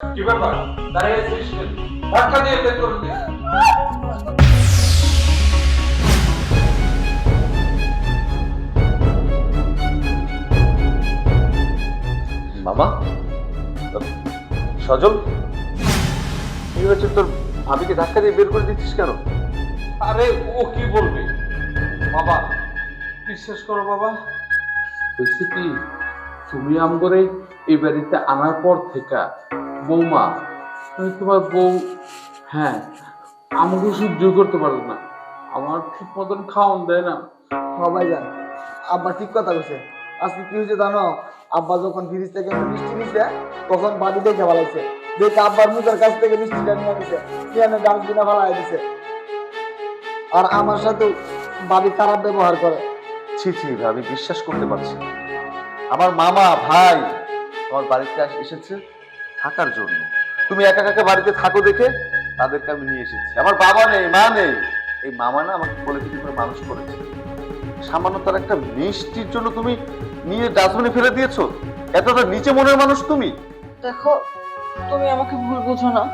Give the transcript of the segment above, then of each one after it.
কি ব্যাপার? দাঁড়িয়ে আছিস ধাক্কা দিয়ে বের করে দে। মামা? সজল? কি হয়েছে? তোর ভাবিকে ধাক্কা দিয়ে বের করে দিচ্ছিস কেন? আরে ও কি বলবে? বাবা বিশ্বাস করো বাবা। হয়েছে কি? তুমি আমগরে এই বাড়িতে আনার পর থেকে বৌমা আমি তোমার বউ হ্যাঁ আমাকে সহ্য করতে পারো না। আমার ঠিক মতন খাওয়ান দেয় না। সবাই জান আব্বা ঠিক কথা বলছে আজকে কি হয়েছে জানো? আব্বা যখন ফ্রিজ থেকে মিষ্টি নিছে তখন বাড়ি দেখে ভালাইছে দেখে আব্বার মুখের কাছ থেকে মিষ্টিটা নিয়ে নিছে। নিয়ে ডাস্টবিনে ফালাই দিছে। আর আমার সাথে বাড়ি খারাপ ব্যবহার করে। ছি ছি আমি বিশ্বাস করতে পারছি আমার মামা ভাই আমার বাড়িতে এসেছে? থাকার জন্য। তুমি একা একা বাড়িতে থাকো দেখে তাদেরকে আমি নিয়ে এসেছি। আমার বাবা নেই, মা নেই। এই মামা না আমাকে কোলে পিঠে করে মানুষ করেছে। সামান্য তার একটা মিষ্টির জন্য তুমি নিয়ে ডাস্টবিনে ফেলে দিয়েছ? এতটা নিচে মনের মানুষ তুমি। দেখো, তুমি আমাকে ভুল বুঝো না।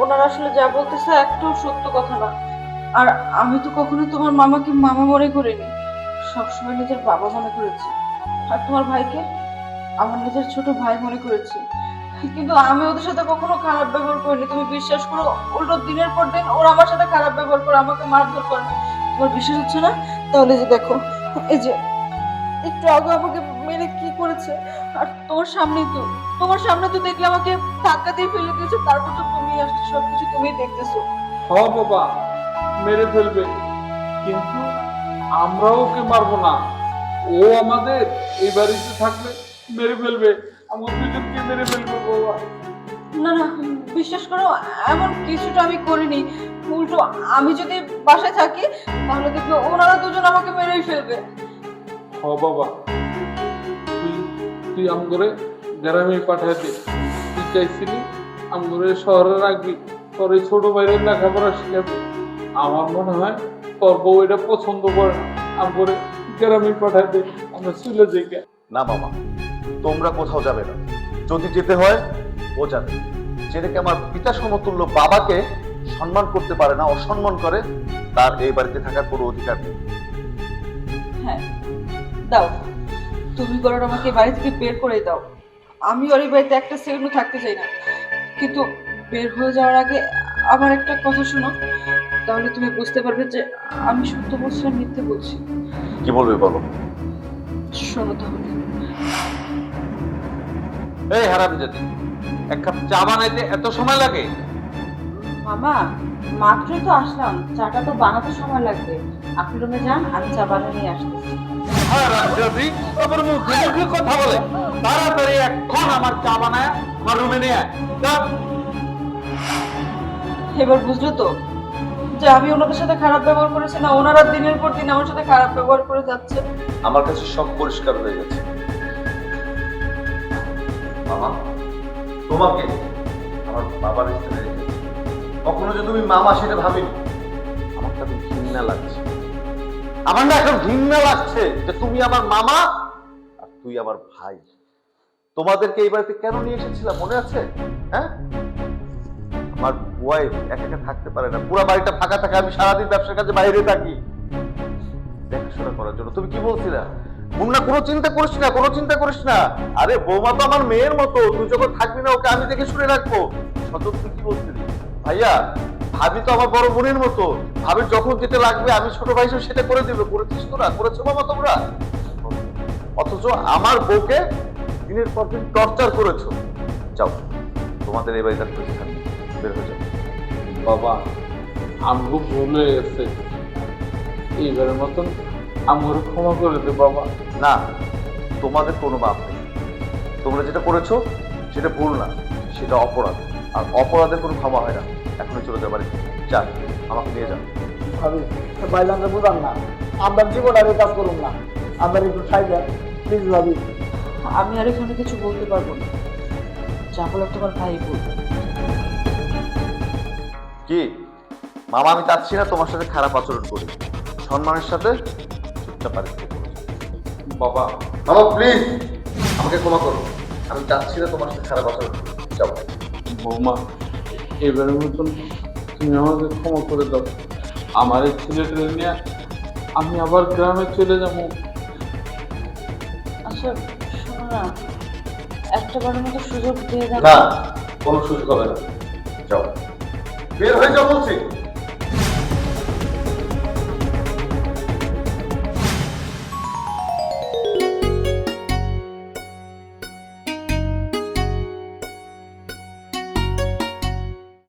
ওনারা আসলে যা বলতেছে একটাও সত্য কথা না। আর আমি তো কখনো তোমার মামাকে মামা মনে করিনি। সবসময় নিজের বাবা মনে করেছি। আর তোমার ভাইকে আমার নিজের ছোট ভাই মনে করেছি। কিন্তু আমি ওদের সাথে কখনো খারাপ ব্যবহার করিনি। তুমি বিশ্বাস করো, উল্টো দিনের পর দিন ওরা আমার সাথে খারাপ ব্যবহার করে আমাকে মারধর করে। তোমার বিশ্বাস হচ্ছে না? তাহলে যে দেখো, এই যে একটু আগে আমাকে মেরে কি করেছে? আর তোমার সামনেই তো, তোমার সামনে তো দেখলে আমাকে ধাক্কা দিয়ে ফেলে দিয়েছে, তারপর তো তুমি আসছো, সবকিছু তুমি দেখতেছো। হ বাবা, মেরে ফেলবে। কিন্তু আমরা ওকে মারবো না। ও আমাদের এই বাড়িতে থাকলে মেরে ফেলবে। আমার দুজনকে মেরে ফেলবে বাবা না না বিশ্বাস করো এমন কিছুটা আমি করিনি। উল্টো আমি যদি বাসায় থাকি তাহলে দেখবে ওনারা দুজন আমাকে মেরেই ফেলবে। হ বাবা। তুই তুই আমগরে গ্রামে পাঠাই দে তুই চাইছিলি আমগরে শহরে রাখবি। তোর এই ছোট বাইরে লেখাপড়া শিখাবি। আমার মনে হয় তোর বউ এটা পছন্দ করে না। আমগরে গ্রামে পাঠাই দে আমরা চলে যাই না মামা তোমরা কোথাও যাবে না। যদি যেতে হয় ও যাবে। যেটাকে আমার পিতা সমতুল্য বাবাকে সম্মান করতে পারে না অসম্মান করে তার এই বাড়িতে থাকার কোনো অধিকার নেই। হ্যাঁ দাও। তুমি বরং আমাকে বাড়ি থেকে বের করে দাও। আমি ওর এই বাড়িতে একটা সেকেন্ডও থাকতে চাই না। কিন্তু বের হয়ে যাওয়ার আগে আমার একটা কথা শোনো। তাহলে তুমি বুঝতে পারবে যে আমি সত্য বলছি মিথ্যে বলছি। কি বলবে বলো? শোনো তাহলে। এই হারাম যদি এক কাপ চা বানাইতে এত সময় লাগে? মামা মাত্রই তো আসলাম। চাটা তো বানাতে সময় লাগবে। আপনি রুমে যান আমি চা বানিয়ে নিয়ে আসতেছি। হারাম যদি আবার মুখে মুখে কথা বলে। তাড়াতাড়ি এখন আমার চা বানায় আমার রুমে নিয়ে আয়। এবার বুঝলো তো যে আমি ওনাদের সাথে খারাপ ব্যবহার করেছি না ওনারা দিনের পর দিন আমার সাথে খারাপ ব্যবহার করে যাচ্ছে। আমার কাছে সব পরিষ্কার হয়ে গেছে। মামা, তোমাকে আমার বাবার স্থানে কখনো যে তুমি মামা সেটা আমার কাছে ঘৃণা লাগছে। আমার না এখন ঘৃণা লাগছে যে তুমি আমার মামা আর তুই আমার ভাই। তোমাদেরকে এই বাড়িতে কেন নিয়ে এসেছিলাম, মনে আছে? হ্যাঁ? আমার ওয়াইফ একা একা থাকতে পারে না। পুরো বাড়িটা ফাঁকা থাকে, আমি সারাদিন ব্যবসার কাজে বাইরে থাকি। দেখাশোনা করার জন্য। তুমি কি বলছিলা? মুন্না, কোনো চিন্তা করিস না, কোনো চিন্তা করিস না। আরে, বৌমা তো আমার মেয়ের মতো, তুই যখন থাকবি না, ওকে আমি দেখে শুনে রাখব। তুই কি বলছিলি? ভাইয়া, ভাবি তো আমার বড় বোনের মতো। ভাবির যখন যেটা লাগবে, আমি ছোট ভাই সেটা করে দিবে। করেছিস তোরা? করেছ বাবা তোমরা? অথচ আমার বউকে দিনের পর দিন টর্চার করেছ। যাও, তোমাদের এই আর থাকবে বের হয়ে যাও। বাবা, আমগো ভুল হয়ে গেছে। এইবারের মতন আমগরে ক্ষমা করে দে বাবা। না তোমাদের কোনো মাপ নেই। তোমরা যেটা করেছ সেটা ভুল না সেটা অপরাধ। আর অপরাধের কোনো ক্ষমা হয় না। এখনই চলে যাবার যা আমাকে নিয়ে যাও ভাবি ভাইজানকে বুঝান না। আমরা জীবন আর এই কাজ করুন না। আমরা একটু ঠাই দেন প্লিজ ভাবি। আমি আর এখানে কিছু বলতে পারব না। যা বলার তোমার ভাই বলবে। কি? মামা আমি চাচ্ছি না তোমার সাথে খারাপ আচরণ করি। সম্মানের সাথে চুপচাপ বাড়ি থেকে বাবা মামা প্লিজ আমাকে ক্ষমা করো। আমি চাচ্ছি না তোমার সাথে খারাপ আচরণ করি। যাও বৌমা এবারের মতন তুমি আমাকে ক্ষমা করে দাও। আমার এই ছেলেটা নিয়ে আমি আবার গ্রামে চলে যাব। আচ্ছা শোনো না একটা বারের মতো সুযোগ দিয়ে দাও। না কোনো সুযোগ হবে না। যাও। বের হয়ে যাও বলছি।